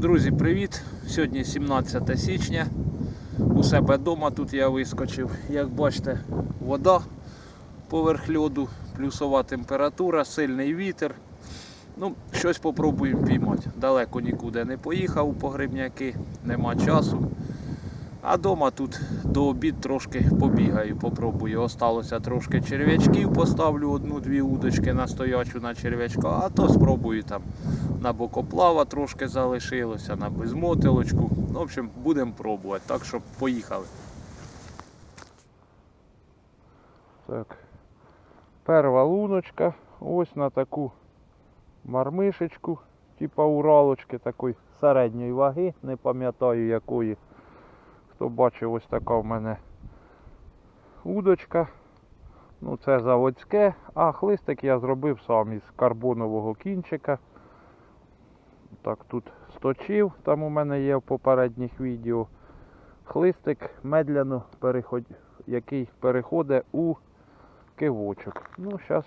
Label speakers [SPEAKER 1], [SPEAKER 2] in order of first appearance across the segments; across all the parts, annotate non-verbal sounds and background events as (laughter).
[SPEAKER 1] Друзі, привіт! Сьогодні 17 січня. У себе вдома тут я вискочив. Як бачите, вода поверх льоду, плюсова температура, сильний вітер. Ну, щось попробуємо піймати. Далеко нікуди не поїхав у погребняки, нема часу. А дома тут до обід трошки побігаю, попробую. Осталося трошки черв'ячків, поставлю одну-дві удочки на стоячу на черв'ячка, а то спробую там на бокоплава трошки залишилося, на безмотилочку. Ну, В общем, будемо пробувати. Так що поїхали. Так. Перша луночка. Ось на таку мармишечку, типа уралочки такої середньої ваги, не пам'ятаю якої. Хто бачив, ось така в мене удочка. Ну, це заводське, а хлистик я зробив сам із карбонового кінчика. Так, тут сточив, там у мене є в попередніх відео. Хлистик медляно переход... який переходить у кивочок. Ну, зараз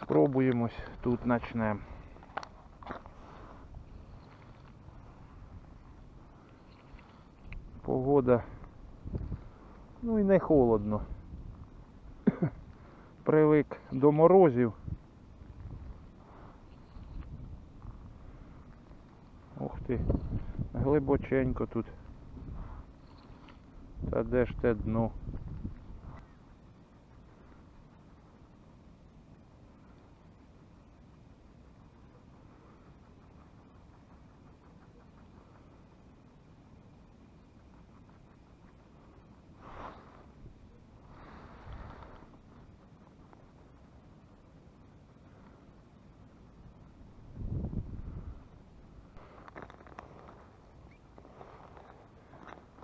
[SPEAKER 1] спробуємось тут почнемо. Погода. Ну і не холодно. (coughs) Привик до морозів. Ух глибоченько тут. Та де ж те дно?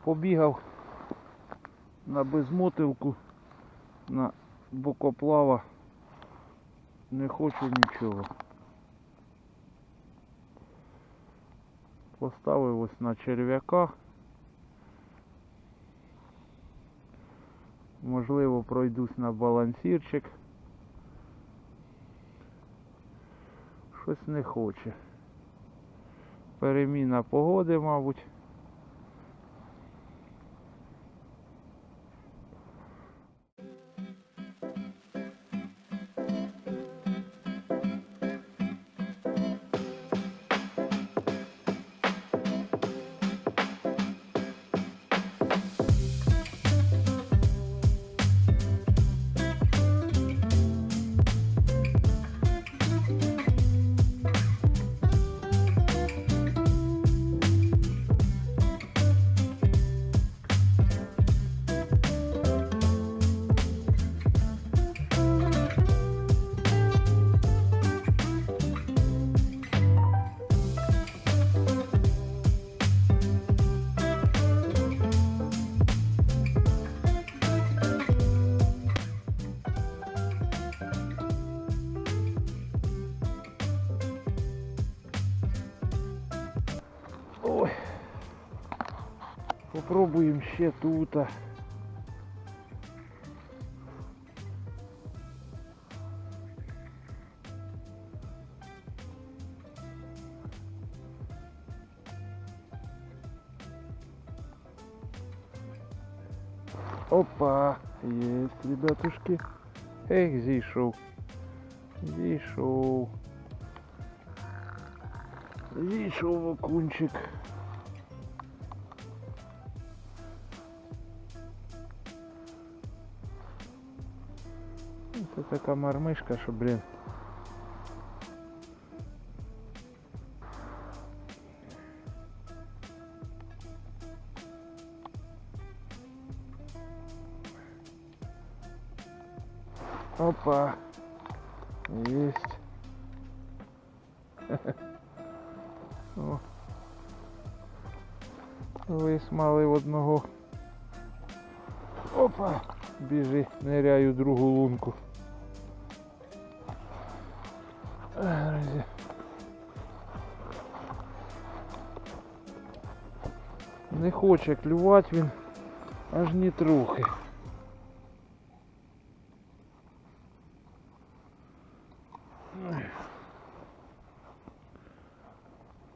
[SPEAKER 1] Побігав на безмотивку, на бокоплава. Не хочу нічого. Поставив ось на черв'яка. Можливо, пройдусь на балансірчик. Щось не хоче. Переміна погоди, мабуть. Попробуємо ще тут. Опа, есть, ребятушки. Ех, зійшов. Зійшов. Зійшов окунчик. Така мармишка, що, блін. Опа. Есть. (laughs) О. Висмалив одного. Опа! Біжи, ниряю другу лунку. Не хоче клювати він аж ні трохи.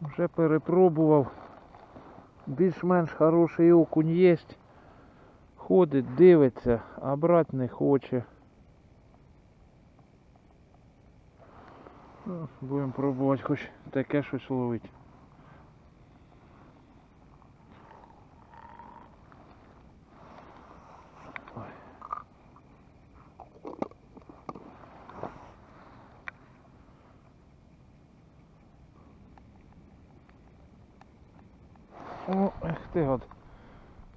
[SPEAKER 1] Вже перепробував. Більш-менш хороший окунь є. Ходить, дивиться, а брати не хоче. Ну, Будемо пробувати хоч таке щось ловити. О, ех ти от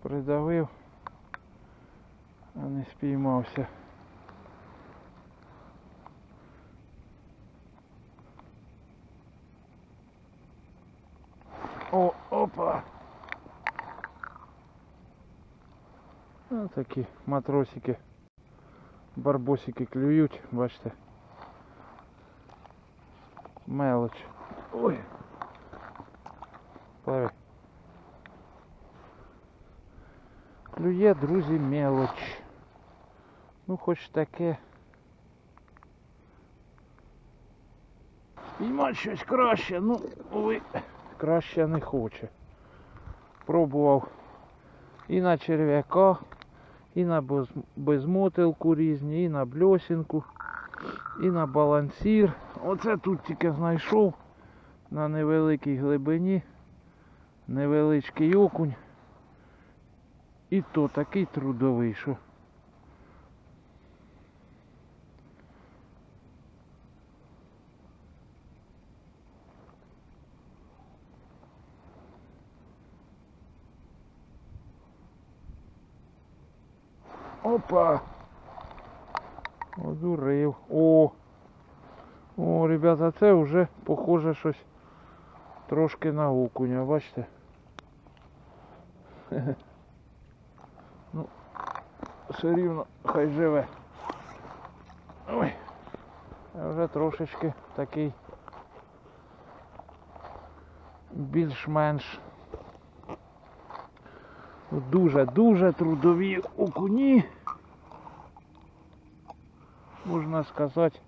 [SPEAKER 1] придавив, а не спіймався. О, опа! Ну, такі матросики, барбосики клюють, бачите. Мелоч. Ой. Пливи. Клює, друзі, мелоч. Ну, хоч таке. Спіймати щось краще, ну, ой, краще не хоче. Пробував і на черв'яка, і на безмотилку різні, і на бльосінку, і на балансір. Оце тут тільки знайшов на невеликій глибині. Невеличкий окунь. І то такий трудовий, що. Опа! Одурив. О! О, ребята, це вже похоже щось трошки на окуня, бачите? Ну, (laughs) все рівно хай живе. Ой. Вже трошечки такий більш-менш дуже-дуже трудові окуні. Можна сказати,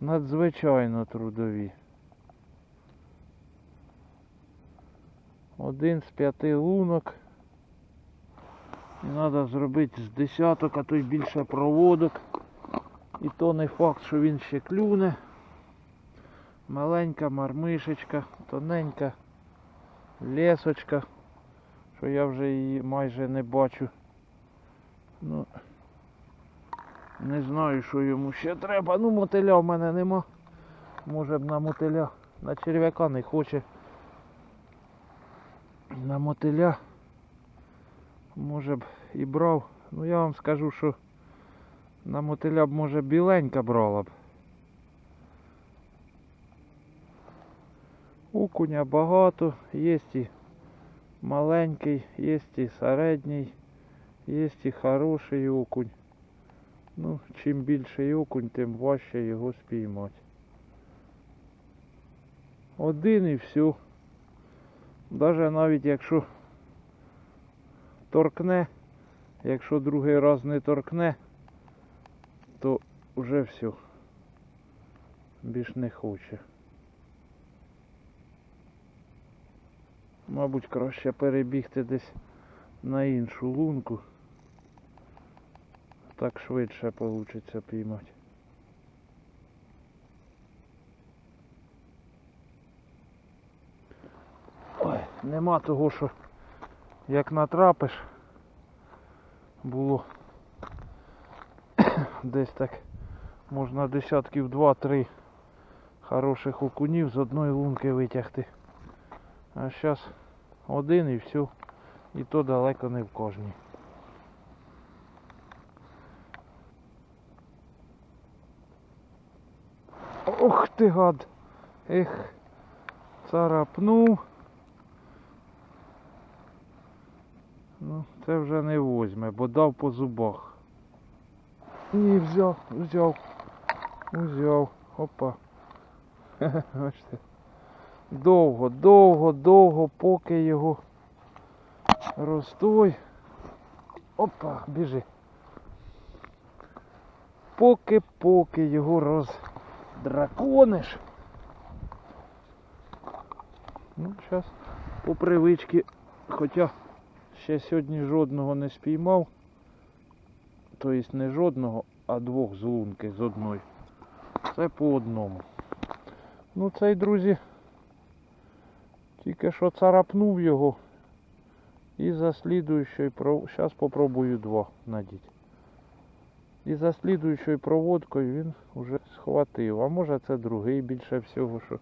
[SPEAKER 1] надзвичайно трудові. Один з п'яти лунок. Треба зробити з десяток, а то й більше проводок. І то не факт, що він ще клюне. Маленька мармишечка, тоненька лесочка, що я вже її майже не бачу. Ну, не знаю, що йому ще треба. Ну, мотиля в мене нема. Може б на мотиля, на черв'яка не хоче. На мотиля може б і брав. Ну я вам скажу, що на мотиля б може біленька брала б. Окуня багато, є і маленький, є і середній, є і хороший окунь. Ну, чим більший окунь, тим важче його спіймати. Один і все. Даже навіть якщо торкне, якщо другий раз не торкне, то вже все. Більш не хоче. Мабуть, краще перебігти десь на іншу лунку. Так швидше вийде піймати. Ой, нема того, що як натрапиш, було (coughs) десь так можна десятків два-три хороших окунів з одної лунки витягти. А зараз один і все. І то далеко не в кожній. Ох ти гад! Ех, царапнув. Ну, це вже не возьме, бо дав по зубах. Ні, взяв, взяв, взяв. Опа. (laughs) Бачите. Довго, довго, довго, поки його розстой. Опа, біжи. Поки, поки його роздракониш. Ну, зараз по привичці, хоча ще сьогодні жодного не спіймав. Тобто не жодного, а двох з лунки з одної. Це по одному. Ну цей, друзі, тільки що царапнув його. І за слідуючою. Зараз попробую два надіть. І за слідуючою проводкою він вже схватив. А може це другий більше всього, що.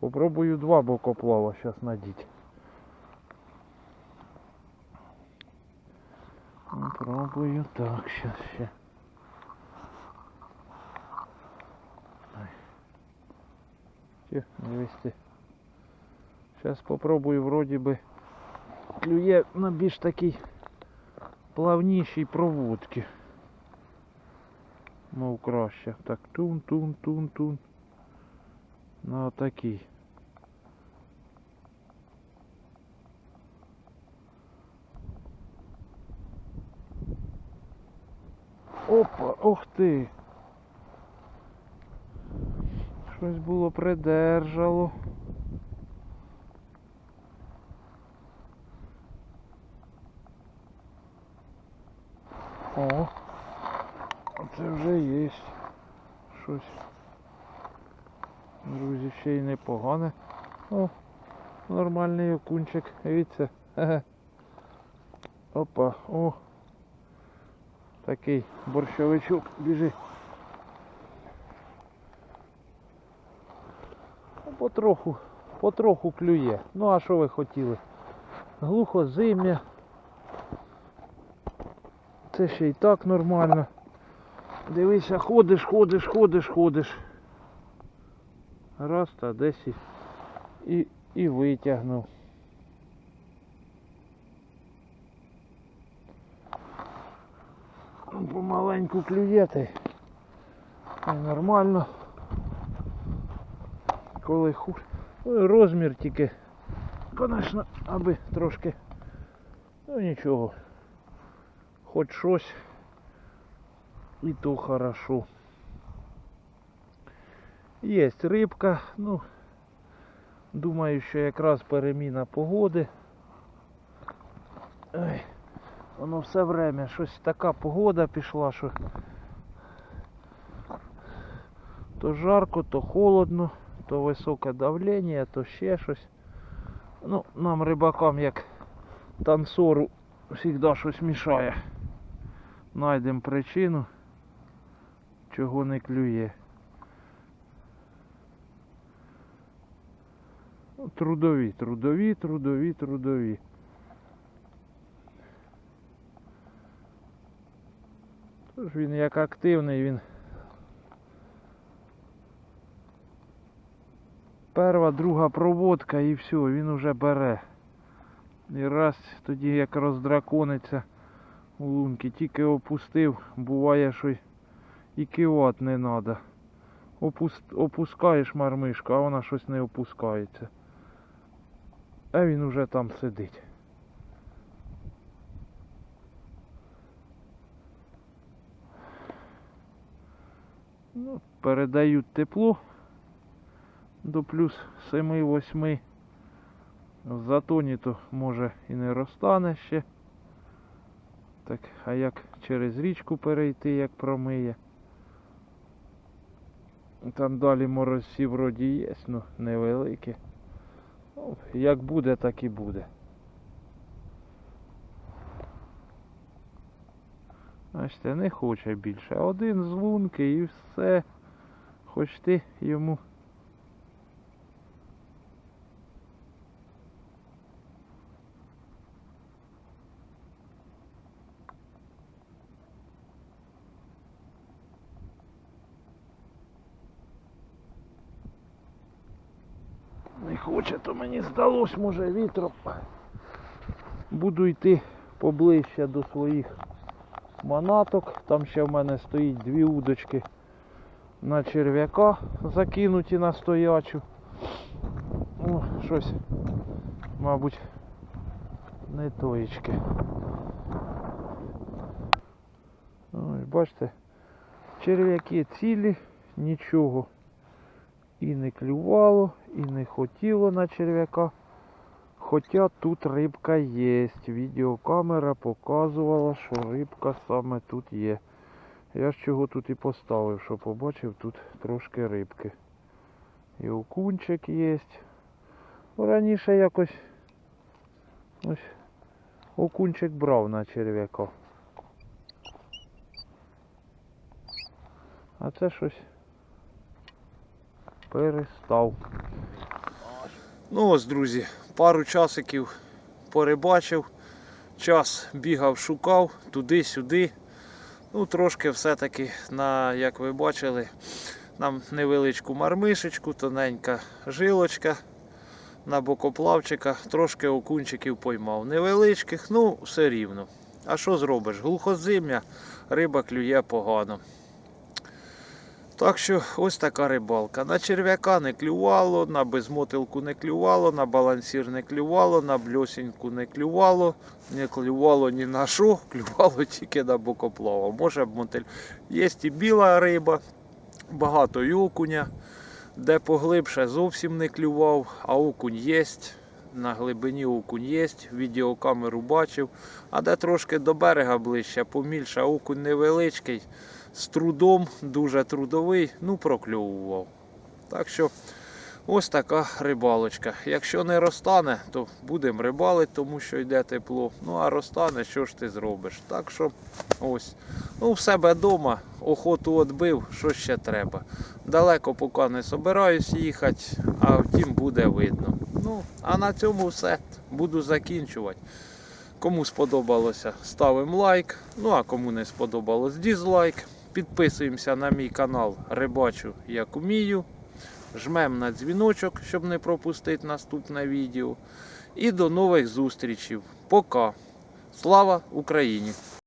[SPEAKER 1] Попробую два бокоплава зараз надіть. Попробую так, сейчас ще. Ай. Чи, дивись. Зараз попробую вроді би клює на більш такій плавнішій проводці. Мов краще. Так, тун, тун, тун, тун. На такий. Опа, ух ти. Щось було придержало. О, це вже є. Щось. Друзі, ще й непогане. О, нормальний окунчик. Дивіться. Опа, о. Такий борщовичок біжить. Ну, Потроху, потроху клює. Ну а що ви хотіли? Глухо зим'я. Це ще й так нормально. Дивися, ходиш, ходиш, ходиш, ходиш. Раз та десь і, і, і витягнув. Помаленьку клюєте. І нормально. Коли. Ну, розмір тільки. Звісно, аби трошки. Ну нічого. Хоч щось. І то хорошо. Є рибка, ну думаю, що якраз переміна погоди. Ой, воно все время щось така погода пішла, що то жарко, то холодно, то високе давлення, то ще щось. Ну, нам рибакам як танцору завжди щось мішає. Найдемо причину, чого не клює. Трудові, трудові, трудові, трудові. Він як активний, він перша, друга проводка і все, він уже бере. І раз тоді як роздракониться у лунки, тільки опустив, буває, що і кивати не треба. Опускаєш мармишку, а вона щось не опускається. А він уже там сидить. Ну, передають тепло до плюс 7-8. В затоні то може і не розтане ще. Так, а як через річку перейти, як промиє. Там далі морозці вроді є, ну невеликі. Ну, як буде, так і буде. Бачите, не хоче більше. Один з лунки і все. Хоч ти йому. Не хоче, то мені здалось, може вітром. Буду йти поближче до своїх манаток. Там ще в мене стоїть дві удочки на черв'яка закинуті на стоячу. О, щось, мабуть, не тоєчки. Ось, бачите, черв'яки цілі, нічого. І не клювало, і не хотіло на черв'яка. Хоча тут рибка є. Відеокамера показувала, що рибка саме тут є. Я ж чого тут і поставив, що побачив тут трошки рибки. І окунчик є. Раніше якось ось окунчик брав на черв'яка. А це щось перестав. Ну ось, друзі, пару часиків порибачив. Час бігав, шукав туди-сюди. Ну, трошки все-таки, на, як ви бачили, нам невеличку мармишечку, тоненька жилочка на бокоплавчика, трошки окунчиків поймав. Невеличких, ну все рівно. А що зробиш? Глухозим'я, риба клює погано. Так що ось така рибалка. На черв'яка не клювало, на безмотилку не клювало, на балансір не клювало, на бльосіньку не клювало, не клювало ні на що, (laughs) клювало тільки на бокоплава. Може б мотиль. Є і біла риба, багато і окуня. Де поглибше зовсім не клював, а окунь є. На глибині окунь є, відеокамеру бачив. А де трошки до берега ближче, помільше, окунь невеличкий, з трудом, дуже трудовий, ну прокльовував. Так що ось така рибалочка. Якщо не розтане, то будемо рибалити, тому що йде тепло. Ну а розтане, що ж ти зробиш? Так що ось. Ну, в себе вдома, охоту відбив, що ще треба. Далеко поки не собираюсь їхати, а втім буде видно. Ну, а на цьому все. Буду закінчувати. Кому сподобалося, ставимо лайк. Ну а кому не сподобалось, дізлайк. Підписуємося на мій канал Рибачу як умію. Жмемо на дзвіночок, щоб не пропустити наступне відео. І до нових зустрічей. Пока. Слава Україні!